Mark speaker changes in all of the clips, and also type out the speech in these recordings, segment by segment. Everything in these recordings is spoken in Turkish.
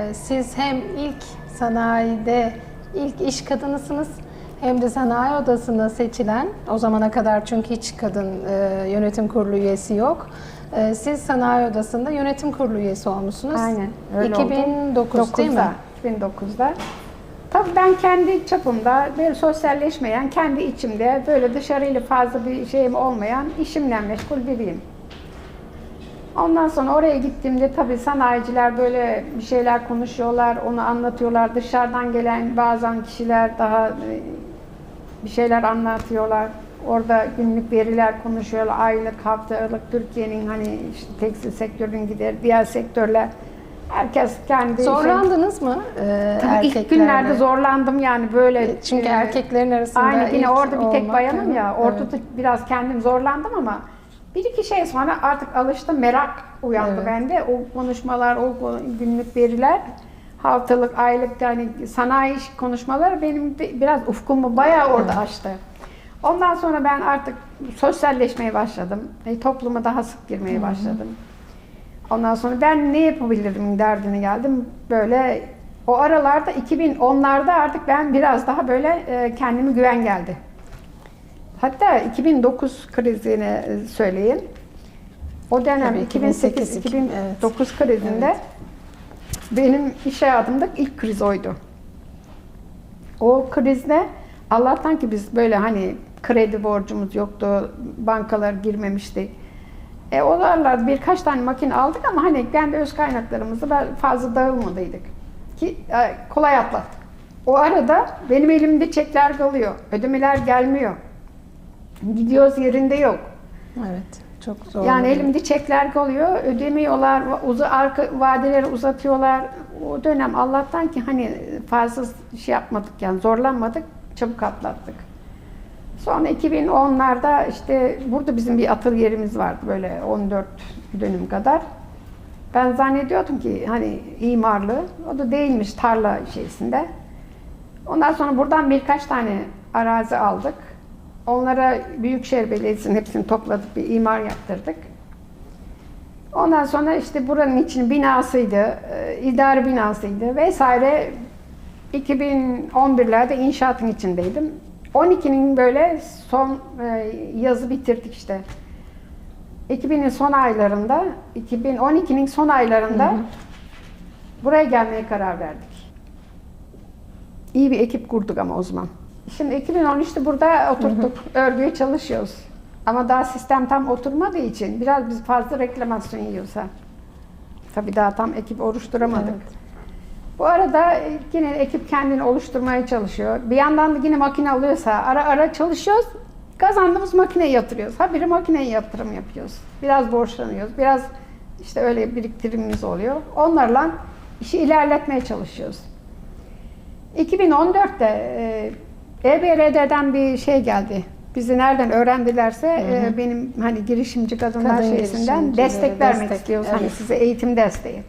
Speaker 1: Ee, Siz hem ilk sanayide ilk iş kadınısınız hem de sanayi odasında seçilen, o zamana kadar çünkü hiç kadın e, yönetim kurulu üyesi yok. E, siz sanayi odasında yönetim kurulu üyesi olmuşsunuz.
Speaker 2: Aynen, öyle oldu.
Speaker 1: 2009 değil mi?
Speaker 2: 9'da, 2009'da. Tabii ben kendi çapımda böyle sosyalleşmeyen, kendi içimde böyle dışarıyla fazla bir şeyim olmayan işimle meşgul biriyim. Ondan sonra oraya gittiğimde tabii sanayiciler böyle bir şeyler konuşuyorlar, onu anlatıyorlar. Dışarıdan gelen bazen kişiler daha e, bir şeyler anlatıyorlar. Orada günlük veriler konuşuyorlar. Aylık, haftalık Türkiye'nin hani işte tekstil sektörünün gider, diğer sektörler. Herkes kendi şey-
Speaker 1: Zorlandınız mı e,
Speaker 2: Tabii ilk günlerde zorlandım yani böyle.
Speaker 1: Çünkü
Speaker 2: e,
Speaker 1: erkeklerin arasında
Speaker 2: Aynen yine orada bir tek bayanım
Speaker 1: evet.
Speaker 2: ya. Orada da biraz kendim zorlandım ama bir iki şey sonra artık alıştım. Merak uyandı
Speaker 1: Evet.
Speaker 2: bende. O konuşmalar, o günlük veriler haftalık, aylık yani sanayi iş konuşmaları benim de biraz ufkumu bayağı orada açtı. Ondan sonra ben artık sosyalleşmeye başladım. E, topluma daha sık girmeye başladım. Ondan sonra ben ne yapabilirim derdine geldim. Böyle o aralarda 2010'larda artık ben biraz daha böyle e, kendime güven geldi. Hatta 2009 krizini e, söyleyeyim. O dönem
Speaker 1: Tabii, 2008,
Speaker 2: 2008-2009 krizinde benim iş hayatımda ilk kriz oydu. O krizde Allah'tan ki biz böyle hani kredi borcumuz yoktu, bankalar girmemişti. E onlarla birkaç tane makine aldık ama hani kendi öz kaynaklarımızı fazla dağılmadıydık. Ki e, kolay atlattık. O arada benim elimde çekler kalıyor. Ödemeler gelmiyor. Gidiyoruz yerinde yok.
Speaker 1: Evet. Çok zor.
Speaker 2: Yani elimde çekler kalıyor, ödemiyorlar, uzu, arka vadeleri uzatıyorlar. O dönem Allah'tan ki hani fazla şey yapmadık yani zorlanmadık, çabuk atlattık. Sonra 2010'larda işte burada bizim bir atölyemiz vardı böyle 14 dönüm kadar. Ben zannediyordum ki hani imarlı, o da değilmiş tarla şeysinde. Ondan sonra buradan birkaç tane arazi aldık. Onlara Büyükşehir Belediyesi'nin hepsini topladık, bir imar yaptırdık. Ondan sonra işte buranın için binasıydı, e, idare binasıydı vesaire. 2011'lerde inşaatın içindeydim. 12'nin böyle son e, yazı bitirdik işte. 2000'in son aylarında, 2012'nin son aylarında buraya gelmeye karar verdik. İyi bir ekip kurduk ama o zaman. Şimdi 2013'te burada oturduk, örgüye çalışıyoruz. Ama daha sistem tam oturmadığı için biraz biz fazla reklamasyon yiyorsa. Tabii daha tam ekip oluşturamadık.
Speaker 1: Evet.
Speaker 2: Bu arada e, yine ekip kendini oluşturmaya çalışıyor. Bir yandan da yine makine alıyorsa ara ara çalışıyoruz. Kazandığımız makineye yatırıyoruz. Ha biri makineye yatırım yapıyoruz. Biraz borçlanıyoruz. Biraz işte öyle biriktirimimiz oluyor. Onlarla işi ilerletmeye çalışıyoruz. 2014'te e, EBRD'den bir şey geldi. Bizi nereden öğrendilerse e, benim hani girişimci kadınlar
Speaker 1: Kadın
Speaker 2: şeysinden
Speaker 1: girişimcileri,
Speaker 2: destek vermek
Speaker 1: destek,
Speaker 2: istiyoruz. Hani
Speaker 1: evet.
Speaker 2: size eğitim desteği.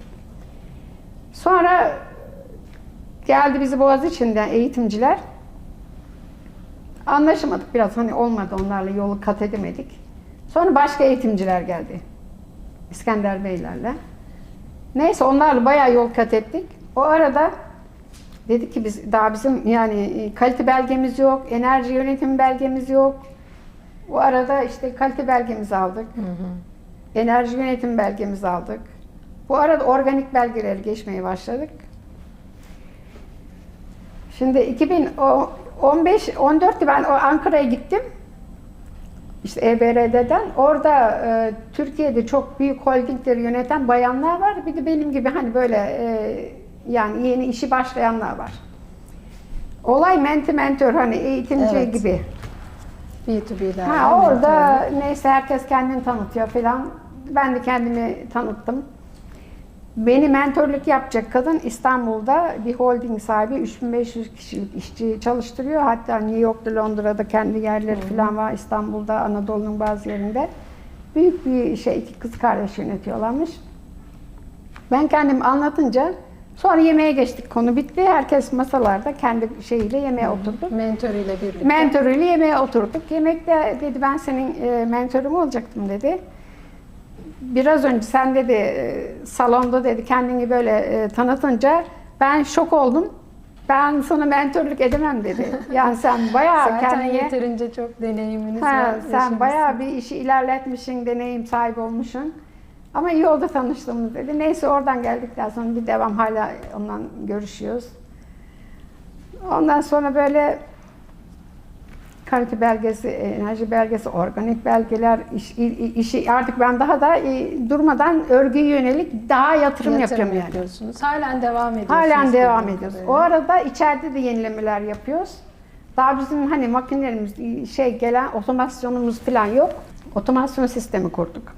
Speaker 2: Sonra geldi bizi Boğaziçi'nden eğitimciler. Anlaşamadık biraz hani olmadı onlarla yolu kat edemedik. Sonra başka eğitimciler geldi. İskender Beylerle. Neyse onlarla bayağı yol kat ettik. O arada dedik ki biz daha bizim yani e, kalite belgemiz yok, enerji yönetim belgemiz yok. O arada işte kalite belgemizi aldık. Enerji yönetim belgemizi aldık. Bu arada organik belgeleri geçmeye başladık. Şimdi 2015 14'te ben o Ankara'ya gittim. İşte EBRD'den. Orada e, Türkiye'de çok büyük holdingleri yöneten bayanlar var. Bir de benim gibi hani böyle e, yani yeni işi başlayanlar var. Olay menti mentor hani eğitimci
Speaker 1: Evet.
Speaker 2: gibi.
Speaker 1: B2B'ler.
Speaker 2: Ha orada neyse herkes kendini tanıtıyor falan. Ben de kendimi tanıttım. Beni mentorluk yapacak kadın İstanbul'da bir holding sahibi 3500 kişilik işçi çalıştırıyor. Hatta New York'ta, Londra'da kendi yerleri falan var. İstanbul'da, Anadolu'nun bazı yerinde. Büyük bir şey, iki kız kardeş yönetiyorlarmış. Ben kendim anlatınca sonra yemeğe geçtik. Konu bitti. Herkes masalarda kendi şeyiyle yemeğe oturdu.
Speaker 1: Mentor ile birlikte.
Speaker 2: Mentoruyla yemeğe oturduk. Yemekte dedi ben senin e, mentorun olacaktım dedi. biraz önce sen dedi e, salonda dedi kendini böyle e, tanıtınca ben şok oldum. Ben sana mentörlük edemem dedi. Yani sen bayağı
Speaker 1: Zaten
Speaker 2: kendine
Speaker 1: yeterince çok deneyiminiz
Speaker 2: Ha,
Speaker 1: var.
Speaker 2: sen bayağı bir işi ilerletmişsin, deneyim sahibi olmuşsun. Ama iyi oldu tanıştığımız dedi. Neyse oradan geldikten sonra bir devam hala ondan görüşüyoruz. Ondan sonra böyle kalite belgesi, enerji belgesi, organik belgeler, iş, işi artık ben daha da e, durmadan örgüye yönelik daha yatırım,
Speaker 1: Yatırım
Speaker 2: yapıyorum yani.
Speaker 1: yapıyorsunuz. Halen devam ediyorsunuz.
Speaker 2: Halen devam ediyoruz. O
Speaker 1: kadarıyla.
Speaker 2: arada içeride de yenilemeler yapıyoruz. Daha bizim hani makinelerimiz şey gelen otomasyonumuz falan yok. Otomasyon sistemi kurduk.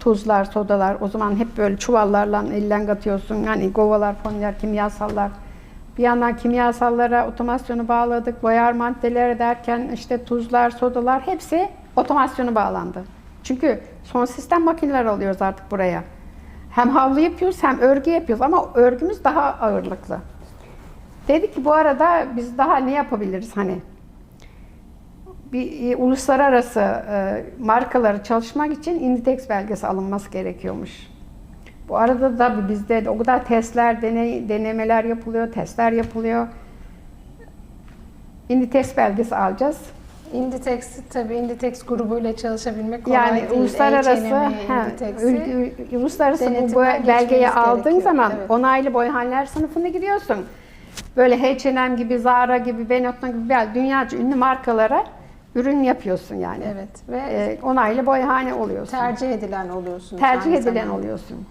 Speaker 2: Tuzlar, sodalar o zaman hep böyle çuvallarla elden katıyorsun. Hani govalar, fonlar, kimyasallar. Bir yandan kimyasallara otomasyonu bağladık. Boyar maddeleri derken işte tuzlar, sodalar hepsi otomasyonu bağlandı. Çünkü son sistem makineler alıyoruz artık buraya. Hem havlu yapıyoruz hem örgü yapıyoruz ama örgümüz daha ağırlıklı. Dedi ki bu arada biz daha ne yapabiliriz hani? Bir e, uluslararası e, markaları çalışmak için Inditex belgesi alınması gerekiyormuş. Bu arada da bizde de o kadar testler, deney, denemeler yapılıyor, testler yapılıyor. Inditex belgesi alacağız.
Speaker 1: Inditex tabii Inditex grubuyla çalışabilmek kolay
Speaker 2: Yani
Speaker 1: değil.
Speaker 2: uluslararası ül- uluslararası bu belgeyi aldığın
Speaker 1: gerekiyor.
Speaker 2: zaman
Speaker 1: Evet.
Speaker 2: onaylı boyhanlar sınıfına gidiyorsun. Böyle H&M gibi, Zara gibi, Benetton gibi dünyaca ünlü markalara ürün yapıyorsun yani.
Speaker 1: Evet ve
Speaker 2: Ee, onaylı boyhane oluyorsun.
Speaker 1: tercih edilen oluyorsunuz.
Speaker 2: Tercih edilen
Speaker 1: zamanda.
Speaker 2: oluyorsun.